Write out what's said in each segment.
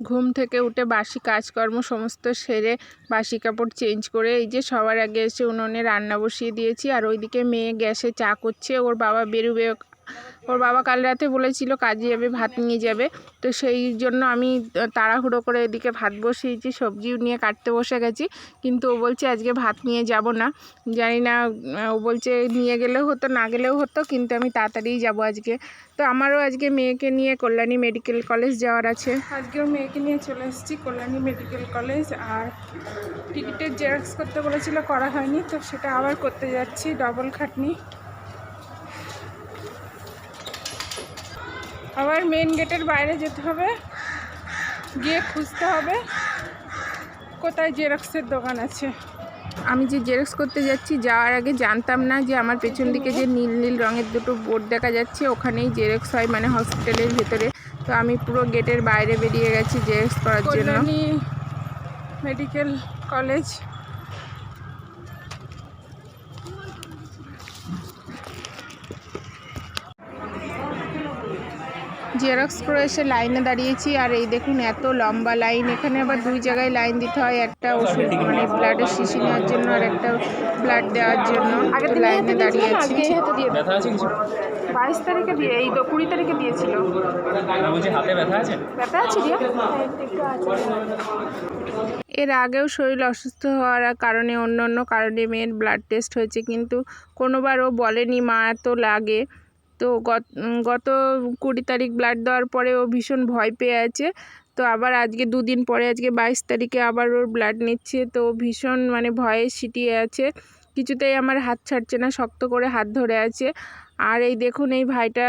ঘুম থেকে উঠে বাসি কাজকর্ম সমস্ত সেরে বাসি কাপড় চেঞ্জ করে এই যে সবার আগে এসে উনুনে রান্না বসিয়ে দিয়েছি। আর ওইদিকে মেয়ে গ্যাসে চা করছে, ওর বাবা বেরোবে ওর বাবা কাল রাতে বলেছিল, কাজে যাবে, ভাত নিয়ে যাবে। তো সেই জন্য আমি তাড়াহুড়ো করে এদিকে ভাত বসিয়েছি সবজি নিয়ে কাটতে বসে গেছি। কিন্তু ও বলছে, আজকে ভাত নিয়ে যাব না। জানি না ও বলছে, নিয়ে গেলেও হতো, না গেলেও হতো, কিন্তু আমি তাড়াতাড়িই যাব আজকে। তো আমারও আজকে মেয়েকে নিয়ে কল্যাণী মেডিকেল কলেজ যাওয়ার আছে। আজকেও মেয়েকে নিয়ে চলে এসেছি কল্যাণী মেডিকেল কলেজ, আর টিকিটের জেরক্স করতে বলেছিল, করা হয়নি। তো সেটা আবার করতে যাচ্ছি, ডবল খাটনি। আবার মেন গেটের বাইরে যেতে হবে। গিয়ে খুঁজতে হবে কোথায় জেরক্সের দোকান আছে। আমি যে জেরক্স করতে যাচ্ছি যাওয়ার আগে জানতাম না যে আমার পেছন দিকে যে নীল নীল রঙের দুটো বোর্ড দেখা যাচ্ছে ওখানেই জেরক্স হয় মানে হসপিটালের ভেতরে। তো আমি পুরো গেটের বাইরে বেরিয়ে গেছি জেরক্স করার জন্য। মেডিকেল কলেজ জেরক্স করে এসে লাইনে দাঁড়িয়েছি আর এই দেখুন এত লম্বা লাইন এখানে আবার দুই জায়গায় লাইন দিতে হয় একটা ওষুধ মানে ব্লাডের শিশি নেওয়ার জন্য আর একটা ব্লাড দেওয়ার জন্য। লাইনে দাঁড়িয়ে আছি বাইশ তারিখে দিয়ে এই তো কুড়ি তারিখে দিয়েছিল। না বলছি হাতে ব্যথা আছে? ব্যথা আছে রিয়া এর আগেও শরীর অসুস্থ হওয়ার কারণে অন্য অন্য কারণে মেয়ের ব্লাড টেস্ট হয়েছে কিন্তু কোনোবারও বলেনি মা এত লাগে। তো গত গত কুড়ি তারিখ ব্লাড দেওয়ার পরে ও ভীষণ ভয় পেয়ে আছে। তো আবার আজকে দুদিন পরে, আজকে বাইশ তারিখে আবার ওর ব্লাড নিচ্ছে। তো ভীষণ মানে ভয়ে সিটিয়ে আছে। কিছুতেই আমার হাত ছাড়ছে না, শক্ত করে হাত ধরে আছে। আর এই দেখুন, এই ভাইটা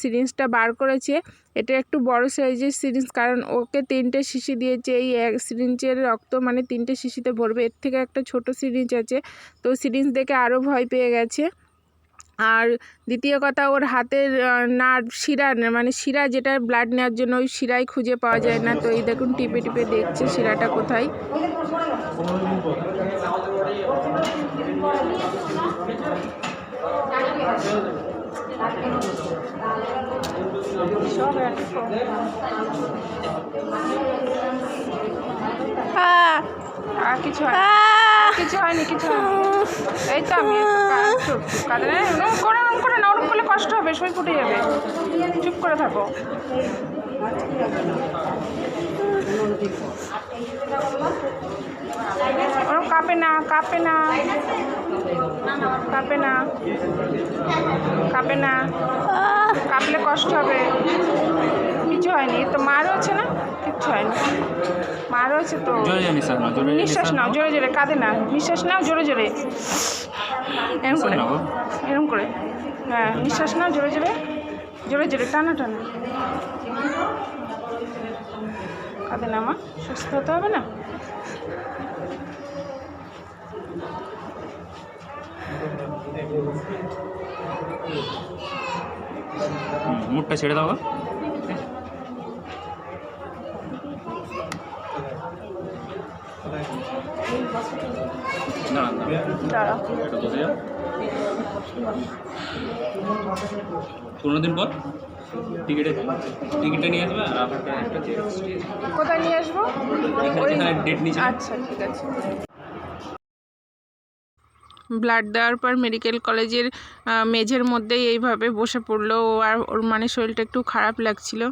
সিরিঞ্জটা বার করেছে। এটা একটু বড় সাইজের সিরিঞ্জ, কারণ ওকে তিনটে শিশি দিয়েছে। এই এক সিরিঞ্জের রক্ত মানে তিনটে শিশিতে ভরবে। এর থেকে একটা ছোট সিরিঞ্জ আছে। তো সিরিঞ্জ দেখে আরও ভয় পেয়ে গেছে। আর দ্বিতীয় কথা ওর হাতের নার্ভ শিরা মানে শিরা যেটা ব্লাড নেওয়ার জন্য ওই শিরাই খুঁজে পাওয়া যায় না। তো এই দেখুন টিপে টিপে দেখছে শিরাটা কোথায়। আর কিছু কিছু হয়নি, কিছু এই তো আমি কাঁদে না করে না ওরকম করলে কষ্ট হবে সই ফুটে যাবে। চুপ করে থাকো। ওরকম কাঁপে না কাঁপে না। কাঁপে না। কাঁপে না। কাঁপলে কষ্ট হবে। কিছু হয়নি। তো মা রয়েছে না? কিচ্ছু হয়নি। মা রয়েছে তো। নিঃশ্বাস নাও জোরে জোরে কাঁদে না নিঃশ্বাস নাও জোরে জোরে। এরম করে এরম করে। হ্যাঁ নিঃশ্বাস নাও জোরে জোরে। জোরে জোরে টানা টানা। কাঁদে না মা সুস্থ হতে হবে না? মুখটা ছেড়ে দাও না পনেরো দিন পর টিকিটে টিকিটটা নিয়ে আসবে আর একটা। কোথায় নিয়ে আসব? ডেট নিচে। আচ্ছা ঠিক আছে। ব্লাড দেওয়ার পর মেডিকেল কলেজের মেঝের মধ্যেই এইভাবে বসে পড়ল। ও আর ওর মানে শরীরটা একটু খারাপ লাগছিল।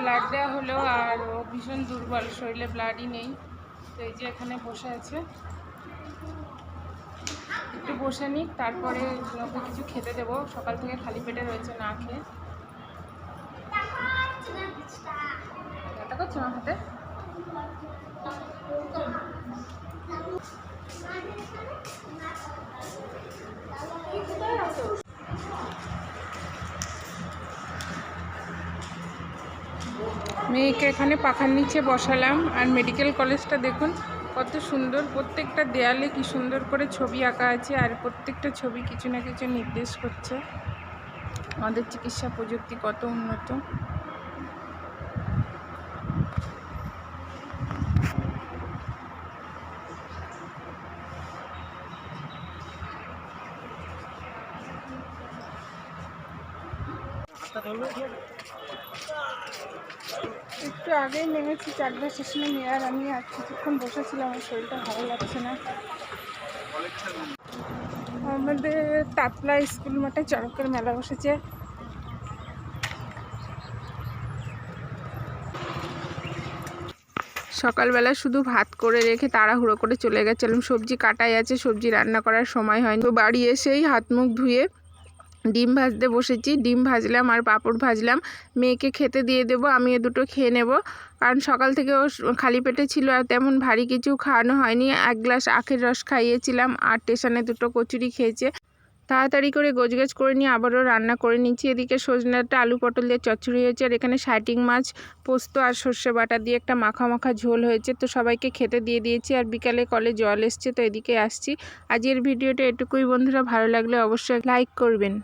ব্লাড দেওয়া হলো আর ও ভীষণ দুর্বল, শরীরে ব্লাডই নেই। তো এই যে এখানে বসে আছে। একটু বসে নিক, তারপরে ওকে কিছু খেতে দেবো। সকাল থেকে খালি পেটে রয়েছে, না খেয়ে। করছে মেয়েকে এখানে পাখার নিচে বসালাম। আর মেডিকেল কলেজটা দেখুন, কত সুন্দর। প্রত্যেকটা দেয়ালে কি সুন্দর করে ছবি আঁকা আছে, আর প্রত্যেকটা ছবি কিছু না কিছু নির্দেশ করছে। আমাদের চিকিৎসা প্রযুক্তি কত উন্নত। একটু আগেই নেমেছি চাকদা স্টেশনে মেয়ে আর আমি আর কিছুক্ষণ বসেছিলাম, আমার শরীরটা ভালো লাগছে না। আমাদের তাতলা স্কুল মাঠে চড়কের মেলা বসেছে। সকালবেলা শুধু ভাত করে রেখে তাড়াহুড়ো করে চলে গেছিলাম। সবজি কাটাই আছে, সবজি রান্না করার সময় হয়নি। তো বাড়ি এসেই হাত মুখ ধুয়ে ডিম ভাজতে বসেছি। ডিম ভাজলাম আর পাঁপড় ভাজলাম। মেয়েকে খেতে দিয়ে দেবো আমিও দুটো খেয়ে নেব। কারণ সকাল থেকে ও খালি পেটে ছিল আর তেমন ভারী কিছু খাওয়ানো হয়নি। এক গ্লাস আখের রস খাইয়েছিলাম আর স্টেশনে দুটো কচুরি খেয়েছে। তাড়াতাড়ি করে গোছগাছ করে নিয়ে আবারও রান্না করে নিচ্ছি। এদিকে সজনাটা আলু পটল দিয়ে চচ্চড়ি হয়েছে আর এখানে শাইটিং মাছ, পোস্ত আর সর্ষে বাটা দিয়ে একটা মাখা মাখা ঝোল হয়েছে। তো সবাইকে খেতে দিয়ে দিয়েছি আর বিকালে কলে জল এসছে, তো এদিকে আসছি। আজকের ভিডিওটা এটুকুই বন্ধুরা, ভালো লাগলে অবশ্যই লাইক করবেন।